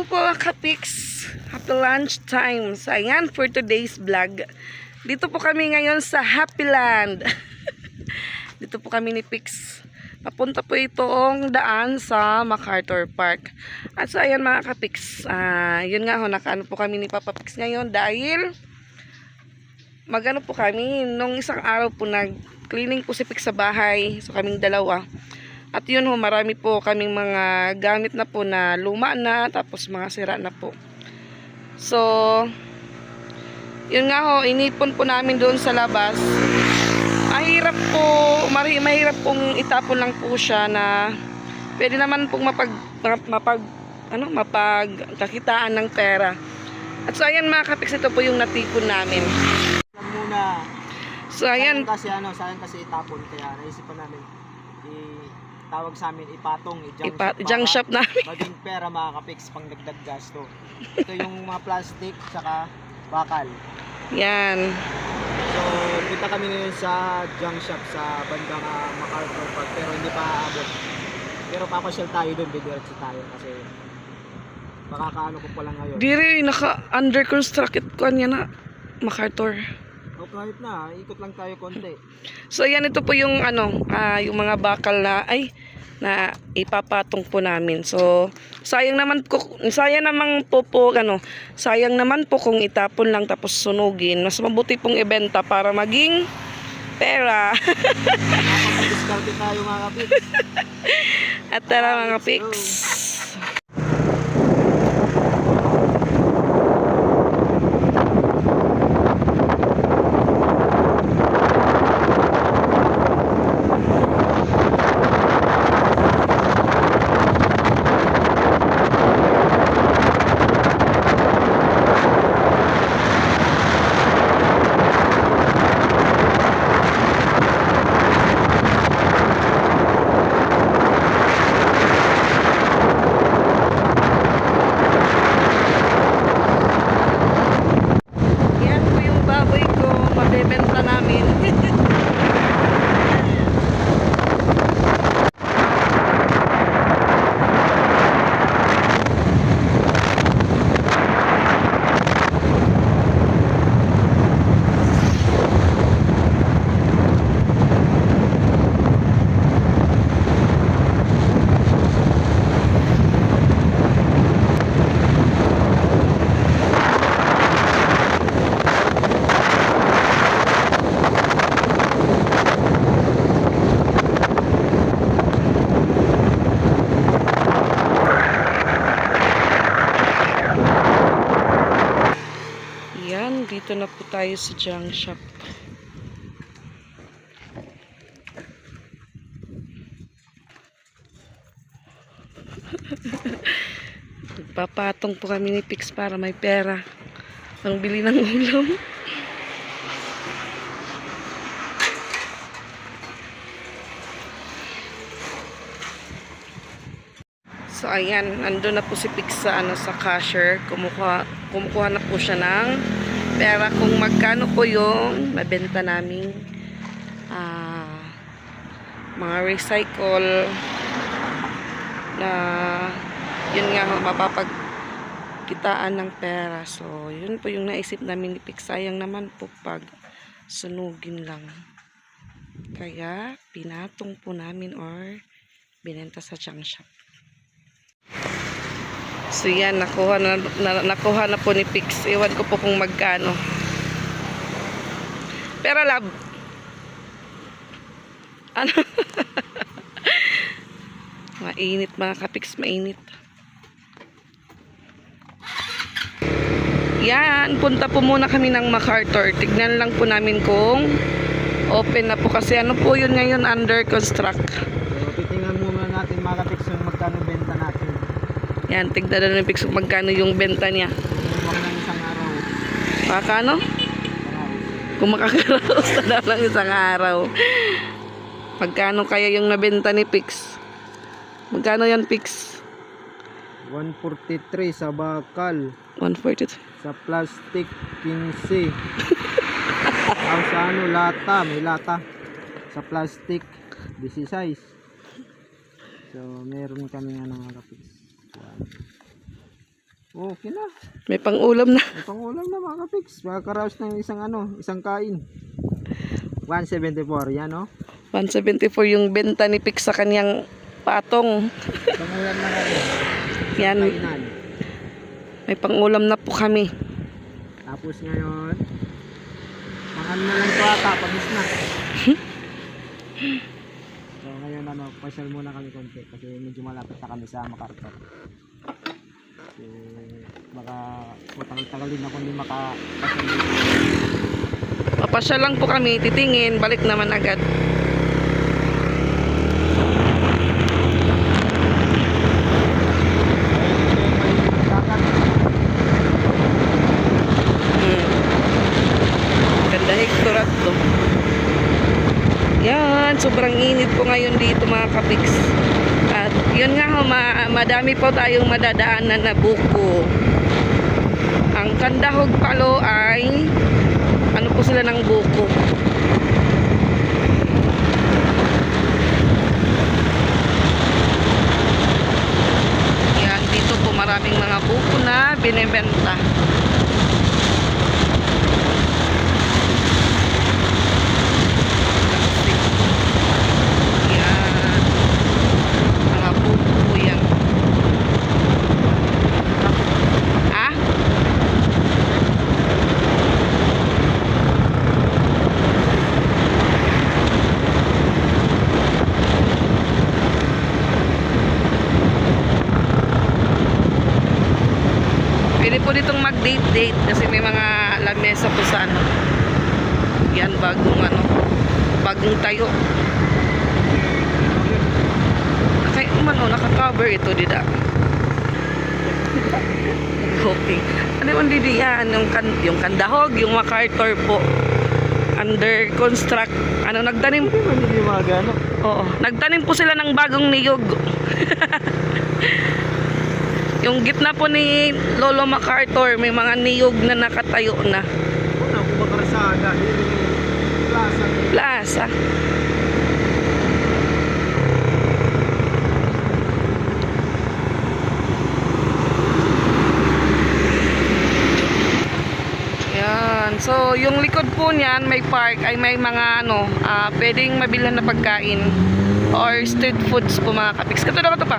Hello po kapiks. Happy lunch time. So ayan for today's vlog. Dito po kami ngayon sa Happy Land. Dito po kami ni Pix. Papunta po itong daan sa MacArthur Park. At so ayan mga kapiks. ah yun nga ho, nakaano po kami ni Papa Pix ngayon dahil magano po kami. Nung isang araw po nag-cleaning po si Pix sa bahay. So kaming dalawa. At yun ho, marami po kaming mga gamit na po na luma na, tapos mga sira na po. So, yun nga ho, inipon po namin doon sa labas. Mahirap po, mahirap pong itapon lang po siya na pwede naman pong mapag, mapag, ano, mapagkakitaan ng pera. At so, ayan mga kapiks, ito po yung natipon namin. Muna. So, ayan, Sayang kasi ano, sayang kasi itapon kaya naisipan namin i-tawag sa amin ipatong, i-junk ipa, shop junk shop namin. Maging pera mga kapiks pang dagdag gasto. Ito yung mga plastic tsaka bakal. Yan. So, punta kami ngayon sa junk shop sa bandang uh, MacArthur Park pero hindi pa aabot. Pero papasyal tayo doon, didiretso tayo kasi makakaano ko pa lang ngayon. Dire, naka under constructed ko niya na MacArthur. Kahit na, ikot lang tayo konti. So yan ito po yung ano, ah, yung mga bakal na ay na ipapatong po namin. So sayang naman ko sayang naman po po ano, sayang naman po kung itapon lang tapos sunugin. Mas mabuti pong ibenta para maging pera. Nakapag-discarte tayo mga kapiks. At tara mga pics. Yan po yung baboy ko, mabebenta namin. Yan, dito na po tayo sa junk shop. Papatong po kami ni Pix para may pera. Pang bili ng ulam. So ayan, nandun na po si Pix sa ano sa cashier. Kumukuha kumukuha na po siya ng pera kung magkano po yung mabenta naming ah, mga recycle na yun nga mapapagkitaan ng pera. So, yun po yung naisip namin ni Pix. Sayang naman po pag sunugin lang. Kaya, pinatong po namin or binenta sa junk shop. So yan, nakuha na, na, nakuha na po ni Pix. Iwan ko po kung magkano. Pero lab. Ano? mainit mga kapix, mainit. Yan, punta po muna kami ng MacArthur. Tignan lang po namin kung open na po kasi ano po yun ngayon under construct. So, titingnan muna natin mga kapiks yung magkano benta natin. Yan, tignan na kung magkano yung benta niya. Makakano? Kung makakaraos na lang isang araw. Magkano kaya yung nabenta ni Pix? Magkano yan, Pix? 143 sa bakal. 142. Sa plastic, 15. Ang sa ano, lata. May lata. Sa plastic, 16. So, meron kami ano mga kapis. Okay na. May pang-ulam na. May pangulam na mga kapiks. Makakaraos ng isang ano, isang kain. 174 yan no? 174 yung benta ni Pix sa kanyang patong. Pangulam na kami. Yan, Kainan. may pang-ulam na po kami. Tapos ngayon, pang ano na lang ito ata, pagis na. pasyal muna kami konti kasi medyo malapit na kami sa MacArthur. Kasi baka matagal-tagal din ako hindi makapasyal dito. Papasya lang po kami, titingin, balik naman agad. Hmm. Sobrang init po ngayon dito kapiks. At yun nga ho, ma- madami po tayong madadaanan na buko. Ang Kandahog Palo ay ano po sila ng buko. Yan, dito po maraming mga buko na binibenta. Yan. Mga buko po yan. Ah? Pwede po ditong mag-date-date kasi may mga lamesa po sa ano. Yan, bagong ano, bagong tayo. Kaya man oh, naka-cover ito dida. Okay. Ano yung didi yan? Yung, kan yung kandahog, yung MacArthur po. Under construct. Ano, nagtanim Hindi man hindi. Oo. Nagtanim po sila ng bagong niyog. yung gitna po ni Lolo MacArthur, may mga niyog na nakatayo na. Ano, kung makarasada, yun yung plaza. Plaza. Yan. So, yung likod po niyan, may park, ay may mga ano, ah, pwedeng mabilhan na pagkain or street foods po mga kapiks. Kato na kato pa.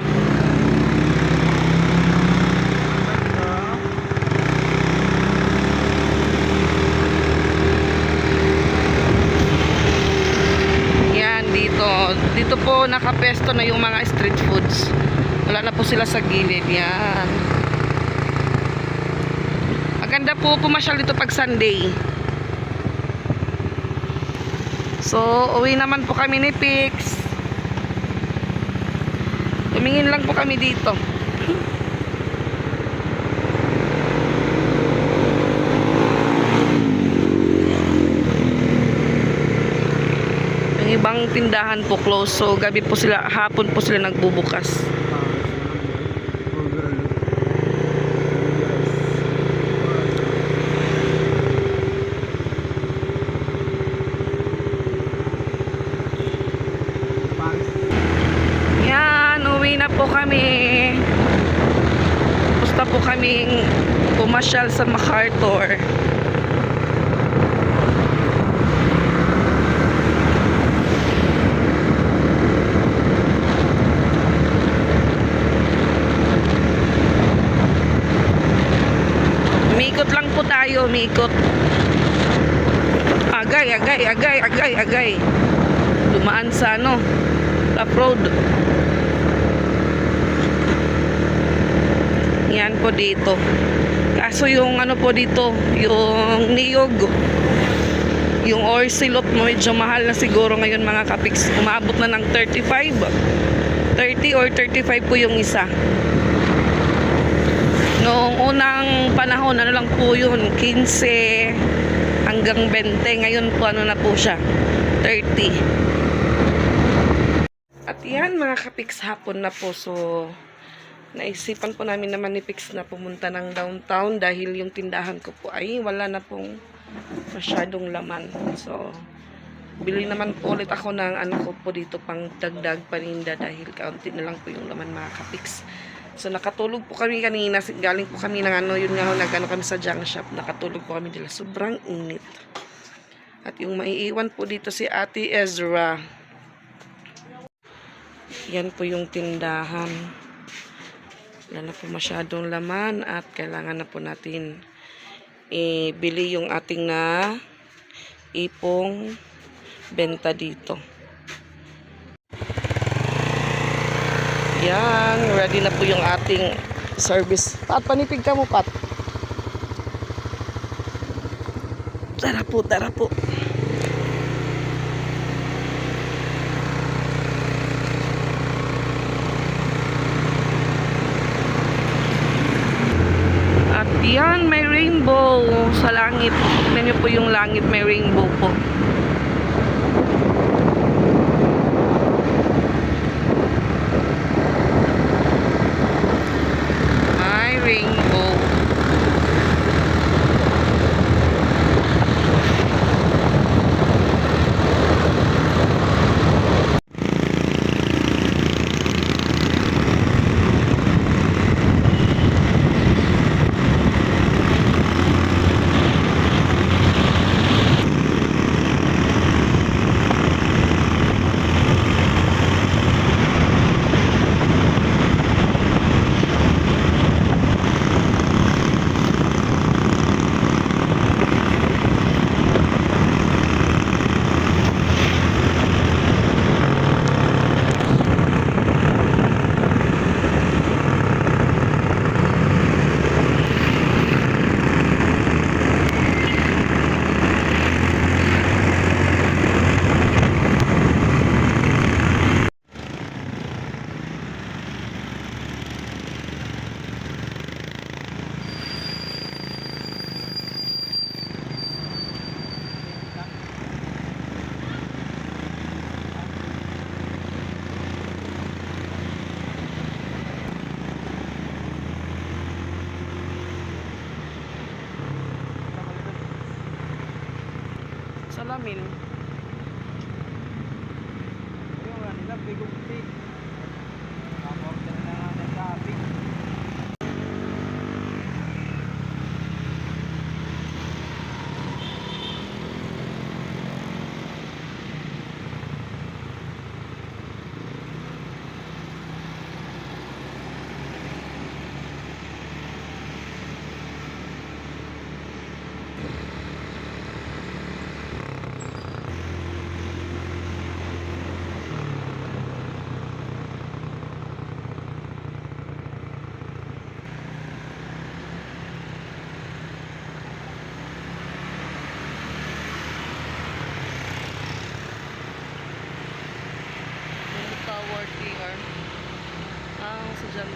Yan, dito. Dito po nakapesto na yung mga street foods. Wala na po sila sa gilid. Yan. Maganda po pumasyal dito pag Sunday. So, uwi naman po kami ni Pix. Tumingin lang po kami dito. Yung ibang tindahan po close. So, gabi po sila, hapon po sila nagbubukas. Yan, uwi na po kami. Gusto po kaming pumasyal sa MacArthur. Umikot lang po tayo, umikot. Agay, agay, agay, agay, agay. Dumaan sa ano, Top Road. Yan po dito. Kaso yung ano po dito, yung niyog, yung orsilot medyo mahal na siguro ngayon mga kapiks. Umabot na ng 35. 30 or 35 po yung isa. Noong unang panahon, ano lang po yun, 15 hanggang 20. Ngayon po, ano na po siya, 30. At yan, mga kapiks, hapon na po. So, naisipan po namin naman ni Pix na pumunta ng downtown dahil yung tindahan ko po ay wala na pong masyadong laman. So, bili naman po ulit ako ng ano ko po dito pang dagdag paninda dahil kaunti na lang po yung laman mga kapiks. So nakatulog po kami kanina, galing po kami ng ano, yun nga ho, nagano kami sa junk shop, nakatulog po kami dila. Sobrang init. At yung maiiwan po dito si Ate Ezra. Yan po yung tindahan. Wala na po masyadong laman at kailangan na po natin ibili yung ating na ipong benta dito. Yan, ready na po yung ating service. Pat, panipig ka mo, Pat. Tara po, tara po. At yan, may rainbow sa langit. Tignan niyo po yung langit, may rainbow po. May rainbow. Salamin. Ayun, wala nila, bigong tea. Nakaka-order na nga ng topic. Yung tower here. Ah, sa dyan.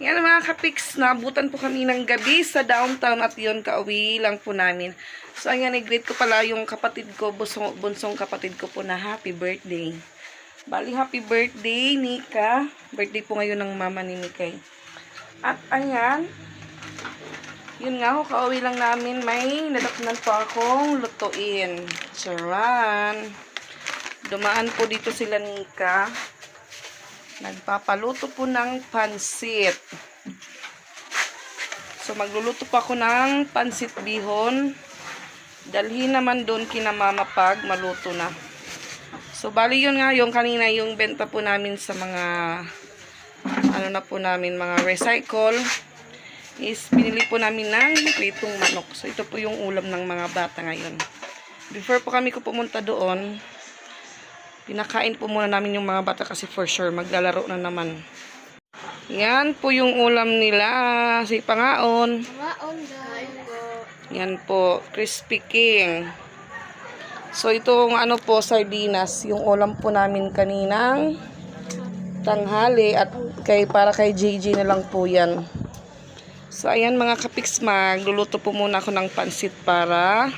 Yan mga kapiks, nabutan po kami ng gabi sa downtown at yun, kauwi lang po namin. So, ayan, nag-greet ko pala yung kapatid ko, bunsong, bunsong kapatid ko po na happy birthday. Bali, happy birthday, Nika. Birthday po ngayon ng mama ni Mikay. At ayan, yun nga ho, kauwi lang namin, may nadaknan po akong lutuin. Charan. Dumaan po dito sila Nika. Nagpapaluto po ng pansit. So, magluluto pa ako ng pansit bihon. Dalhin naman doon kina mama pag maluto na. So, bali yun nga, yung kanina yung benta po namin sa mga ano na po namin, mga recycle is binili po namin ng pritong manok. So, ito po yung ulam ng mga bata ngayon. Before po kami ko pumunta doon, Pinakain po muna namin yung mga bata kasi for sure maglalaro na naman. Yan po yung ulam nila. Si Pangaon. Maon guys. Yan po, Crispy King. So itong ano po, sardinas, yung ulam po namin kaninang tanghali at kay para kay JJ na lang po yan. So ayan mga kapiks, magluluto po muna ako ng pansit para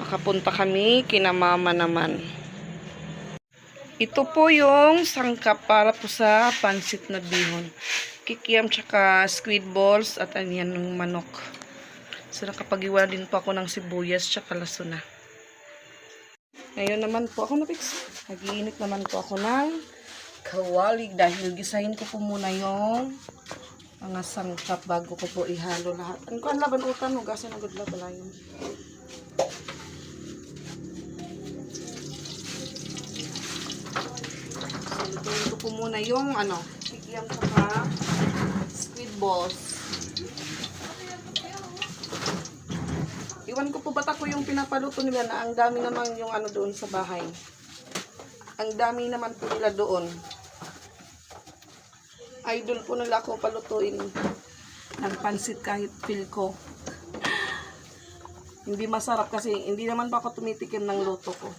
makapunta kami kina mama naman. Ito po yung sangkap para po sa pansit na bihon. Kikiam tsaka squid balls at ayan yung manok. So nakapag-iwala din po ako ng sibuyas tsaka lasuna. Ngayon naman po ako na fix. Nagiinit naman po ako ng kawali dahil gisahin ko po muna yung mga sangkap bago ko po ihalo lahat. Ano ko ang laban utan mo gasin ang gudla pala ko muna yung ano, kikiyam tsaka squid balls. Iwan ko po bata ko yung pinapaluto nila na ang dami naman yung ano doon sa bahay. Ang dami naman po nila doon. Idol po nila ako palutuin ng pansit kahit feel ko. Hindi masarap kasi hindi naman pa ako tumitikim ng luto ko.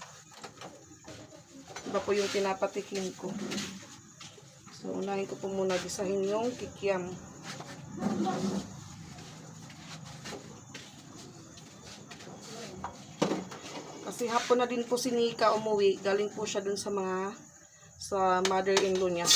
Iba po yung pinapatikim ko. So, unahin ko po muna gisahin yung kikiam. Kasi hapon na din po si Nika umuwi. Galing po siya dun sa mga sa mother-in-law niya.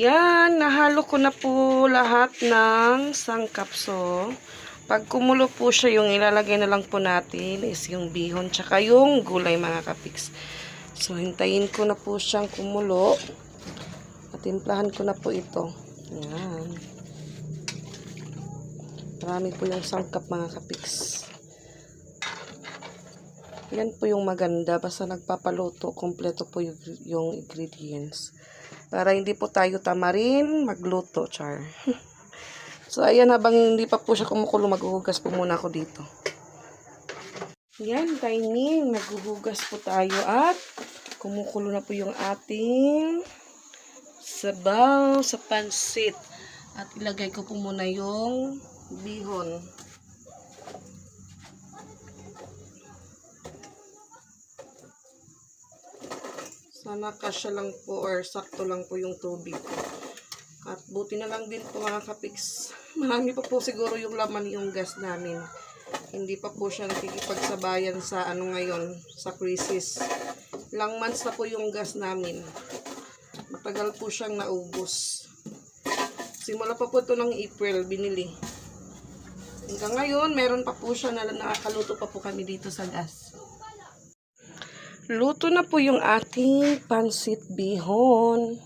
Yan, nahalo ko na po lahat ng sangkapso. Pag kumulo po siya, yung ilalagay na lang po natin is yung bihon tsaka yung gulay mga kapiks. So, hintayin ko na po siyang kumulo. At timplahan ko na po ito. Yan. Marami po yung sangkap mga kapiks. Yan po yung maganda. Basta nagpapaluto, kompleto po yung, yung ingredients. Para hindi po tayo tamarin, magluto, char. so, ayan, habang hindi pa po siya kumukulo, maghuhugas po muna ako dito. Yan, dining. Naghuhugas po tayo at kumukulo na po yung ating sabaw sa pansit. At ilagay ko po muna yung bihon. Sana kasya lang po or sakto lang po yung tubig. At buti na lang din po mga kapiks. Marami pa po siguro yung laman yung gas namin. Hindi pa po siya nakikipagsabayan sa ano ngayon, sa crisis. Ilang months na po yung gas namin. Matagal po siyang naubos. Simula pa po ito ng April, binili. Hanggang ngayon, meron pa po siya na nakakaluto pa po kami dito sa gas. Luto na po yung ating pansit bihon.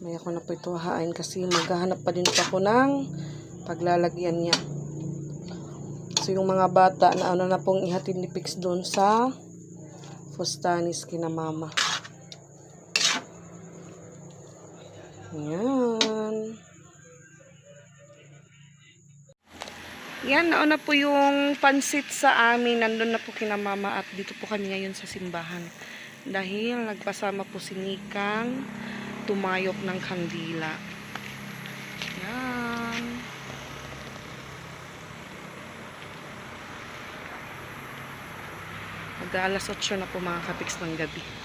May ako na po ito hain kasi maghahanap pa din po ako ng paglalagyan niya. So yung mga bata na ano na pong ihatid ni Pix doon sa Fustanis kina mama. Yan. Yan, nauna po yung pansit sa amin. Nandun na po kina mama at dito po kami ngayon sa simbahan. Dahil nagpasama po si Nikang tumayok ng kandila. Yan. Mag-aalas 8 na po mga kapiks ng gabi.